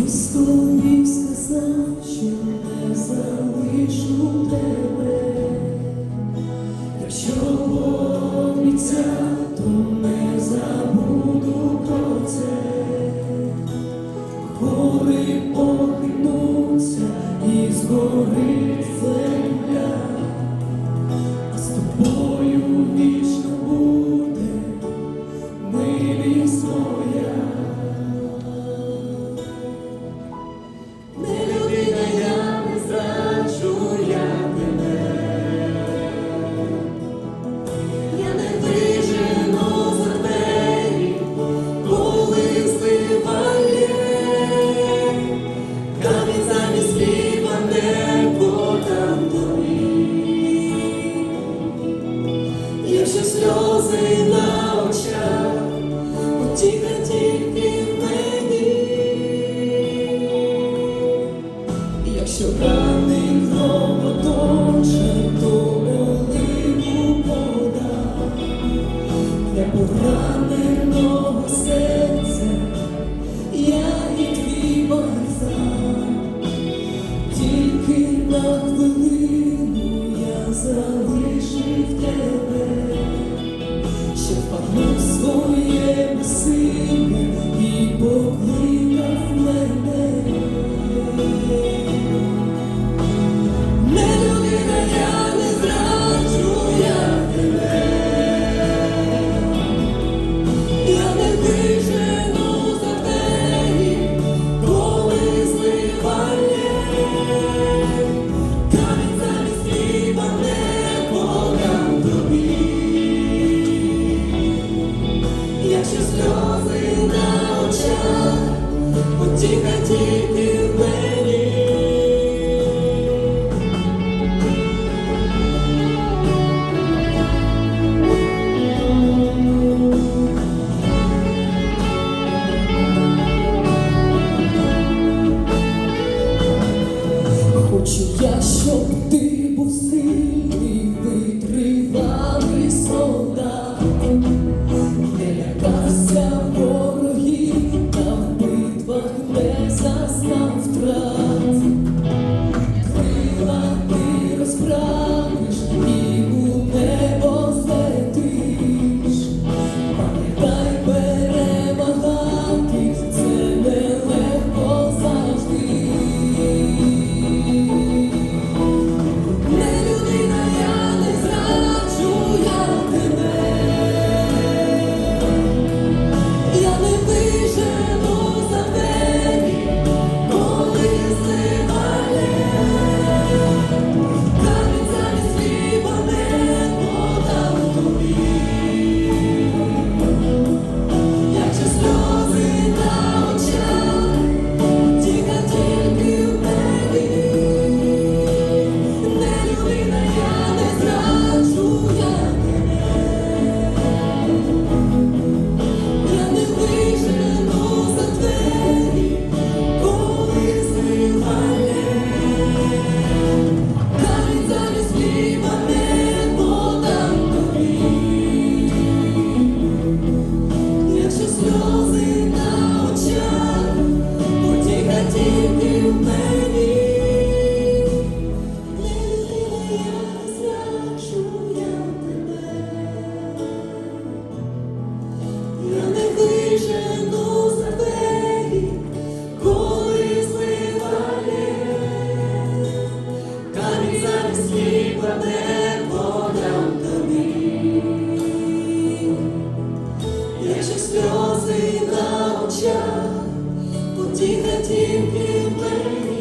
Історів сказав, що не залишу тебе, якщо обіцяв, то не забуду про це, гори і згорить земля, з тобою вічно буде милість. що сльози на очах, утіха тільки в мені, якщо ранним хлопоточем, то оливу подам для пораненого серця я і твій бальзам, тільки на хвилину я залишив тебе. see. Pra Team Kim Lady.